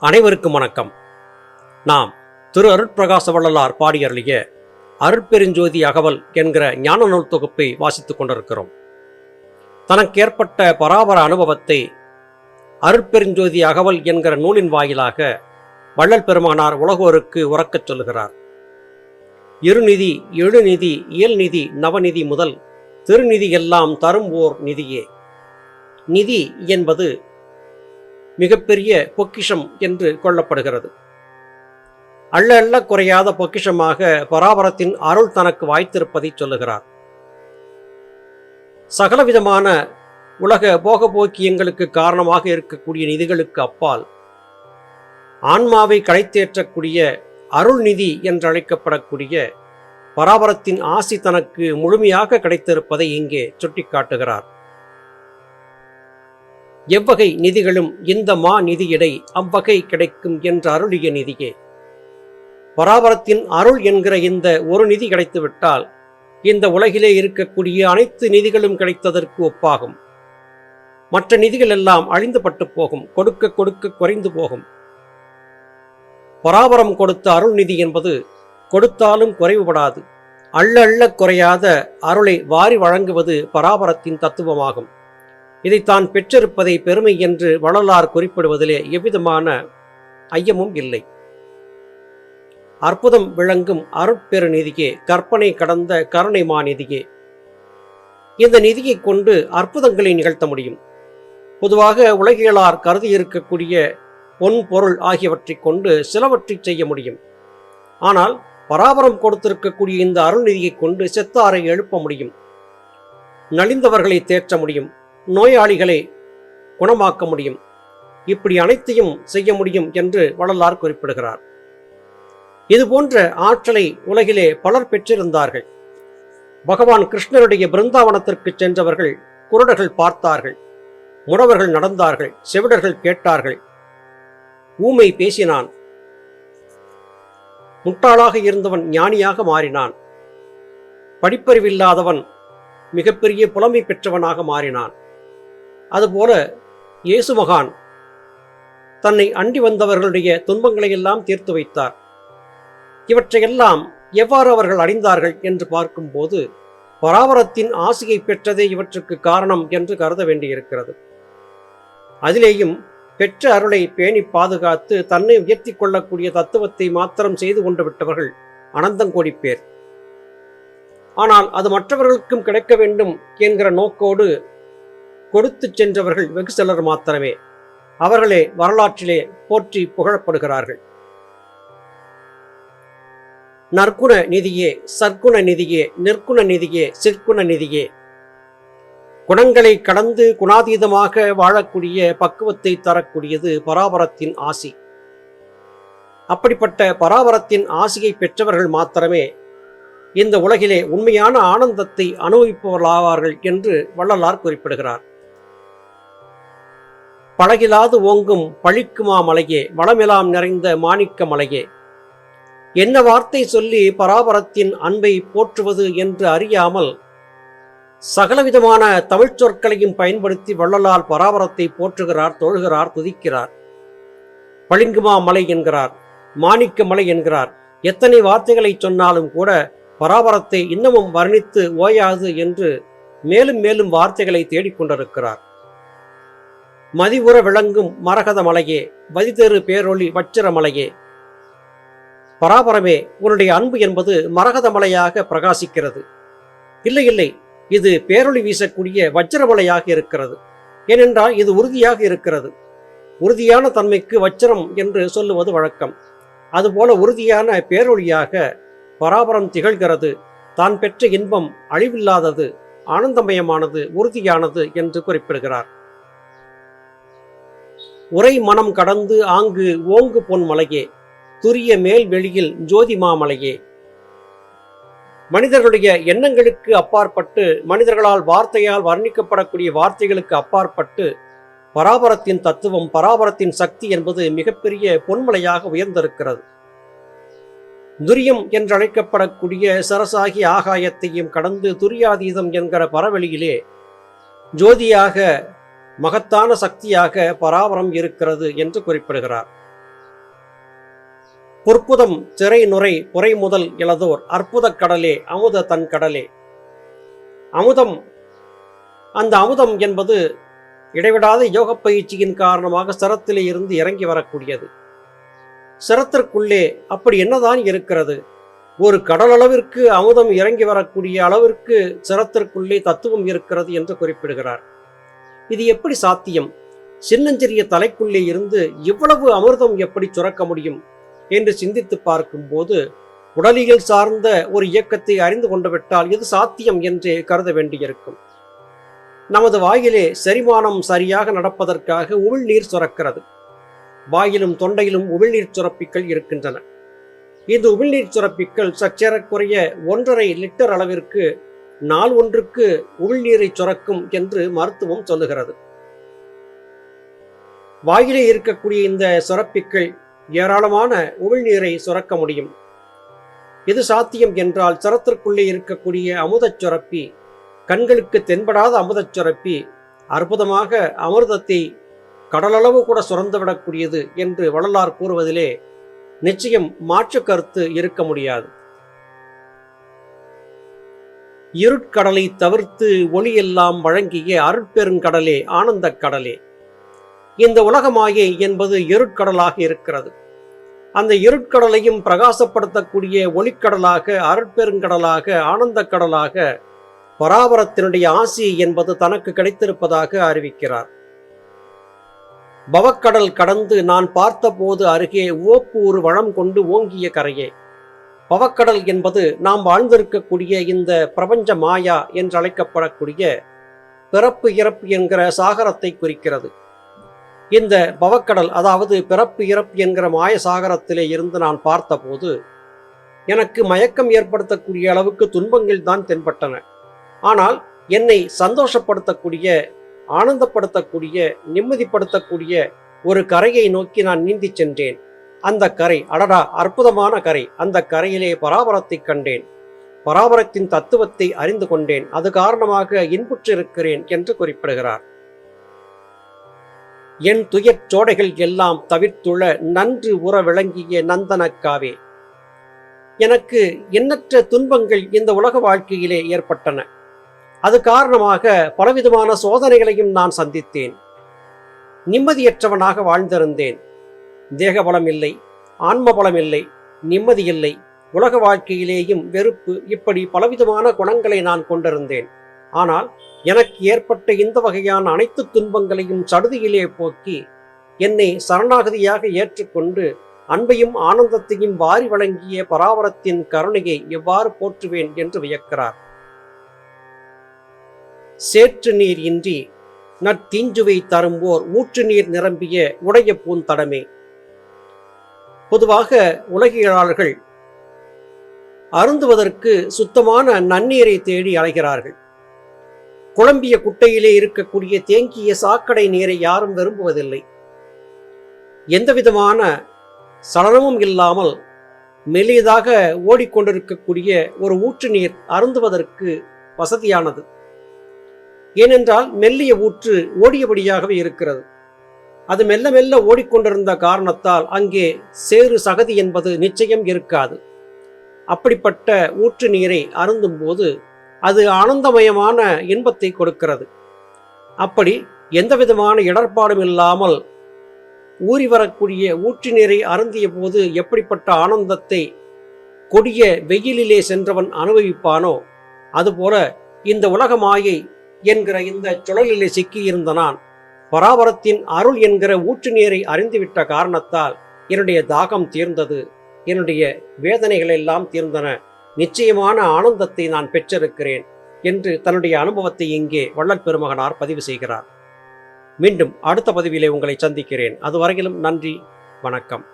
அனைவருக்கும் வணக்கம். நாம் திரு அருட்பிரகாச வள்ளலார் பாடியருளிய அருட்பெருஞ்சோதி அகவல் என்கிற ஞான நூல் தொகுப்பை வாசித்துக் கொண்டிருக்கிறோம். தனக்கேற்பட்ட பராபர அனுபவத்தை அருட்பெருஞ்சோதி அகவல் என்கிற நூலின் வாயிலாக வள்ளல் பெருமானார் உலகோருக்கு உறக்கச் சொல்லுகிறார். இருநிதி எழுநிதி இயல்நிதி நவநிதி முதல் திருநிதி எல்லாம் தரும் ஓர் நிதியே. நிதி என்பது மிகப்பெரிய பொக்கிஷம் என்று கொள்ளப்படுகிறது. அள்ள அள்ள குறையாத பொக்கிஷமாக பராபரத்தின் அருள் தனக்கு வாய்த்திருப்பதை சொல்லுகிறார். சகலவிதமான உலக போகபோக்கியங்களுக்கு காரணமாக இருக்கக்கூடிய நிதிகளுக்கு அப்பால் ஆன்மாவை களைத்தேற்றக்கூடிய அருள் நிதி என்றழைக்கப்படக்கூடிய பராபரத்தின் ஆசி தனக்கு முழுமையாக கிடைத்திருப்பதை இங்கே சுட்டிக்காட்டுகிறார். எவ்வகை நிதிகளும் இந்த மா நிதியிடை அவ்வகை கிடைக்கும் என்ற அருளிய நிதியே. பராபரத்தின் அருள் என்கிற இந்த ஒரு நிதி கிடைத்துவிட்டால் இந்த உலகிலே இருக்கக்கூடிய அனைத்து நிதிகளும் கிடைத்ததற்கு ஒப்பாகும். மற்ற நிதிகள் எல்லாம் அழிந்துபட்டு போகும் கொடுக்க கொடுக்க குறைந்து போகும். பராபரம் கொடுத்த அருள் நிதி என்பது கொடுத்தாலும் குறைவுபடாது அள்ள அள்ள குறையாத அருளை வாரி வழங்குவது பராபரத்தின் தத்துவமாகும். இதை தான் பெற்றிருப்பதை பெருமை என்று வள்ளலார் குறிப்பிடுவதிலே எவ்விதமான ஐயமும் இல்லை. அற்புதம் விளங்கும் அருட்பெருநிதியே கற்பனை கடந்த கருணை மாநிதியே இந்த நிதியை கொண்டு அற்புதங்களை நிகழ்த்த முடியும். பொதுவாக உலகியலார் கருதியிருக்கக்கூடிய பொன்பொருள் பொன் பொருள் ஆகியவற்றைக் கொண்டு சிலவற்றை செய்ய முடியும். ஆனால் பராபரம் கொடுத்திருக்கக்கூடிய இந்த அருள்நிதியை கொண்டு செத்தாரை எழுப்ப முடியும். நலிந்தவர்களை தேற்ற முடியும். நோயாளிகளை குணமாக்க முடியும். இப்படி அனைத்தையும் செய்ய முடியும் என்று வள்ளலார் குறிப்பிடுகிறார். இது போன்ற ஆற்றலை உலகிலே பலர் பெற்றிருந்தார்கள். பகவான் கிருஷ்ணருடைய பிருந்தாவனத்திற்கு சென்றவர்கள் குருடர்கள் பார்த்தார்கள். முடவர்கள் நடந்தார்கள் செவிடர்கள் கேட்டார்கள். ஊமை பேசினான். முட்டாளாக இருந்தவன் ஞானியாக மாறினான். படிப்பறிவில்லாதவன் மிகப்பெரிய புலமை பெற்றவனாக மாறினான். அதுபோல இயேசு மகான் தன்னை அண்டி வந்தவர்களுடைய துன்பங்களை எல்லாம் தீர்த்து வைத்தார். இவற்றையெல்லாம் எவ்வாறு அவர்கள் அடைந்தார்கள் என்று பார்க்கும்போது பராபரத்தின் ஆசையை பெற்றதே இவற்றுக்கு காரணம் என்று கருத வேண்டியிருக்கிறது. அதிலேயும் பெற்ற அருளை பேணி பாதுகாத்து தன்னை உயர்த்தி கொள்ளக்கூடிய தத்துவத்தை மாத்திரம் செய்து கொண்டு விட்டவர்கள் அனந்தங்கோடி பேர் ஆனால் அது மற்றவர்களுக்கும் கிடைக்க வேண்டும் என்கிற நோக்கோடு கொடுத்து சென்றவர்கள் வெகு சிலர் மாத்திரமே. அவர்களே வரலாற்றிலே போற்றி புகழப்படுகிறார்கள். நற்குண நிதியே சற்குண நிதியே நிற்குண நிதியே சிற்குண நிதியே. குணங்களை கடந்து குணாதீதமாக வாழக்கூடிய பக்குவத்தை தரக்கூடியது பராபரத்தின் ஆசி. அப்படிப்பட்ட பராபரத்தின் ஆசியை பெற்றவர்கள் மாத்திரமே இந்த உலகிலே உண்மையான ஆனந்தத்தை அனுபவிப்பவர்களாவார்கள் என்று வள்ளலார் குறிப்பிடுகிறார். பழகிலாது ஓங்கும் பழிக்குமா மலையே வளமெலாம் நிறைந்த மாணிக்க மலையே. என்ன வார்த்தை சொல்லி பராபரத்தின் அன்பை போற்றுவது என்று அறியாமல் சகலவிதமான தமிழ்ச் சொற்களையும் பயன்படுத்தி வள்ளலால் பராபரத்தை போற்றுகிறார் தொழுகிறார் துதிக்கிறார். பளிங்குமா மலை என்கிறார் மாணிக்க மலை என்கிறார். எத்தனை வார்த்தைகளை சொன்னாலும் கூட பராபரத்தை இன்னமும் வர்ணித்து ஓயாது என்று மேலும் மேலும் வார்த்தைகளை தேடிக்கொண்டிருக்கிறார். மதிவுற விளங்கும் மரகத மலையே வதிதெரு பேரொளி வச்சிர மலையே. பராபரமே உன்னுடைய அன்பு என்பது மரகத மலையாக பிரகாசிக்கிறது. இல்லை இல்லை இது பேரொளி வீசக்கூடிய வஜ்ரமலையாக இருக்கிறது. ஏனென்றால் இது உறுதியாக இருக்கிறது. உறுதியான தன்மைக்கு வஜ்ரம் என்று சொல்லுவது வழக்கம். அதுபோல உறுதியான பேரொழியாக பராபரம் திகழ்கிறது. தான் பெற்ற இன்பம் அழிவில்லாதது ஆனந்தமயமானது உறுதியானது என்று குறிப்பிடுகிறார். உரை மனம் கடந்து ஆங்கு ஓங்கு பொன் மலையே துரிய மேல் வெளியில் ஜோதி மாமலையே மனிதர்களுடைய எண்ணங்களுக்கு அப்பாற்பட்டு மனிதர்களால் வார்த்தையால் வர்ணிக்கப்படக்கூடிய வார்த்தைகளுக்கு அப்பாற்பட்டு பராபரத்தின் தத்துவம் பராபரத்தின் சக்தி என்பது மிகப்பெரிய பொன்மலையாக உயர்ந்திருக்கிறது. துரியம் என்றழைக்கப்படக்கூடிய சரசாகி ஆகாயத்தையும் கடந்து துரியாதீதம் என்கிற பரவெளியிலே ஜோதியாக மகத்தான சக்தியாக பராபரம் இருக்கிறது என்று குறிப்பிடுகிறார். பொற்புதம் திரை நுரை புரை முதல் இளதோர் அற்புதக் கடலே அமுத தன் கடலே. அமுதம் அந்த அமுதம் என்பது இடைவிடாத யோக பயிற்சியின் காரணமாக சிரத்திலே இருந்து இறங்கி வரக்கூடியது. சிரத்திற்குள்ளே அப்படி என்னதான் இருக்கிறது? ஒரு கடல் அளவிற்கு அமுதம் இறங்கி வரக்கூடிய அளவிற்கு சிரத்திற்குள்ளே தத்துவம் இருக்கிறது என்று குறிப்பிடுகிறார். இது எப்படி சாத்தியம்? சின்னஞ்சிறிய தலைக்குள்ளே இருந்து இவ்வளவு அமிர்தம் எப்படி சுரக்க முடியும்? என்று சிந்தித்து பார்க்கும்போது உடலியல் சார்ந்த ஒரு இயக்கத்தை அறிந்து கொண்டு விட்டால் இது சாத்தியம் என்றே கருத வேண்டியிருக்கும். நமது வாயிலே செரிமானம் சரியாக நடப்பதற்காக உமிழ்நீர் சுரக்கிறது. வாயிலும் தொண்டையிலும் உமிழ்நீர் சுரப்பிகள் இருக்கின்றன. இந்த உமிழ்நீர் சுரப்பிகள் சற்றேறக்குறைய ஒன்றரை லிட்டர் அளவிற்கு நாள் ஒன்றுக்கு உள்நீரை சுரக்கும் என்று மருத்துவம் சொல்லுகிறது. வாயிலே இருக்கக்கூடிய இந்த சுரப்பிக்கள் ஏராளமான உள்நீரை சுரக்க முடியும். இது சாத்தியம் என்றால் சரத்திற்குள்ளே இருக்கக்கூடிய அமுதச் சுரப்பி கண்களுக்கு தென்படாத அமுதச் சுரப்பி அற்புதமாக அமிர்தத்தை கடலளவு கூட சுரந்துவிடக்கூடியது என்று வள்ளலார் கூறுவதிலே நிச்சயம் மாற்று கருத்து இருக்க முடியாது. இருட்கடலை தவிர்த்து ஒளியெல்லாம் வழங்கிய அருட்பெருங்கடலே ஆனந்தக் கடலே. இந்த உலகமாயே என்பது இருட்கடலாக இருக்கிறது. அந்த இருட்கடலையும் பிரகாசப்படுத்தக்கூடிய ஒளிக்கடலாக அருட்பெருங்கடலாக ஆனந்தக் கடலாக பராபரத்தினுடைய ஆசி என்பது தனக்கு கிடைத்திருப்பதாக அறிவிக்கிறார். பவக்கடல் கடந்து நான் பார்த்தபோது அருகே ஓப்பு ஒரு வளம் கொண்டு ஓங்கிய கரையே. பவக்கடல் என்பது நாம் வாழ்ந்திருக்கக்கூடிய இந்த பிரபஞ்ச மாயா என்று அழைக்கப்படக்கூடிய பிறப்பு இறப்பு என்கிற சாகரத்தை குறிக்கிறது. இந்த பவக்கடல் அதாவது பிறப்பு இறப்பு என்கிற மாய சாகரத்திலே இருந்து நான் பார்த்தபோது எனக்கு மயக்கம் ஏற்படுத்தக்கூடிய அளவுக்கு துன்பங்கள் தான் தென்பட்டன. ஆனால் என்னை சந்தோஷப்படுத்தக்கூடிய ஆனந்தப்படுத்தக்கூடிய நிம்மதிப்படுத்தக்கூடிய ஒரு கரையை நோக்கி நான் நீந்தி சென்றேன். அந்த கரை அடடா அற்புதமான கரை அந்த கரையிலே பராபரத்தை கண்டேன். பராபரத்தின் தத்துவத்தை அறிந்து கொண்டேன். அது காரணமாக இன்புற்றிருக்கிறேன் என்று குறிப்பிடுகிறார். என் துயர் சோடைகள் எல்லாம் தவிர்த்துள்ள நன்று உற விளங்கிய நந்தனக்காவே. எனக்கு எண்ணற்ற துன்பங்கள் இந்த உலக வாழ்க்கையிலே ஏற்பட்டன. அது காரணமாக பலவிதமான சோதனைகளையும் நான் சந்தித்தேன். நிம்மதியற்றவனாக வாழ்ந்திருந்தேன். தேகபலம் இல்லை ஆன்ம பலம் இல்லை நிம்மதி இல்லை உலக வாழ்க்கையிலேயும் வெறுப்பு இப்படி பலவிதமான குணங்களை நான் கொண்டிருந்தேன். ஆனால் எனக்கு ஏற்பட்ட இந்த வகையான அனைத்து துன்பங்களையும் சடுதியிலே போக்கி என்னை சரணாகதியாக ஏற்றுக்கொண்டு அன்பையும் ஆனந்தத்தையும் வாரி வழங்கிய பராவரத்தின் கருணையை எவ்வாறு போற்றுவேன் என்று வியக்கிறார். சேற்று நீர் இன்றி நற்தீஞ்சுவை தரும்போர் ஊற்று நீர் நிரம்பிய உடைய பூந்தடமே பொதுவாக உலகியலாளர்கள் அருந்துவதற்கு சுத்தமான நன்னீரை தேடி அலைகிறார்கள். குழம்பிய குட்டையிலே இருக்கக்கூடிய தேங்கிய சாக்கடை நீரை யாரும் விரும்புவதில்லை. எந்தவிதமான சலனமும் இல்லாமல் மெல்லியதாக ஓடிக்கொண்டிருக்கக்கூடிய ஒரு ஊற்று நீர் அருந்துவதற்கு வசதியானது. ஏனென்றால் மெல்லிய ஊற்று ஓடியபடியாகவே இருக்கிறது. அது மெல்ல மெல்ல ஓடிக்கொண்டிருந்த காரணத்தால் அங்கே சேறு சகதி என்பது நிச்சயம் இருக்காது. அப்படிப்பட்ட ஊற்று நீரை அருந்தும் போது அது ஆனந்தமயமான இன்பத்தை கொடுக்கிறது. அப்படி எந்த விதமான இடர்பாடும் இல்லாமல் ஊறி வரக்கூடிய ஊற்று நீரை அருந்திய போது எப்படிப்பட்ட ஆனந்தத்தை கொடிய வெயிலிலே சென்றவன் அனுபவிப்பானோ அதுபோல இந்த உலக மாயை என்கிற இந்த சுழலிலே சிக்கியிருந்த நான் பராபரத்தின் அருள் என்கிற ஊற்று நீரை அறிந்துவிட்ட காரணத்தால் என்னுடைய தாகம் தீர்ந்தது. என்னுடைய வேதனைகள் எல்லாம் தீர்ந்தன. நிச்சயமான ஆனந்தத்தை நான் பெற்றிருக்கிறேன் என்று தன்னுடைய அனுபவத்தை இங்கே வள்ளல் பெருமகனார் பதிவு செய்கிறார். மீண்டும் அடுத்த பதிவிலே உங்களை சந்திக்கிறேன். அதுவரையிலும் நன்றி வணக்கம்.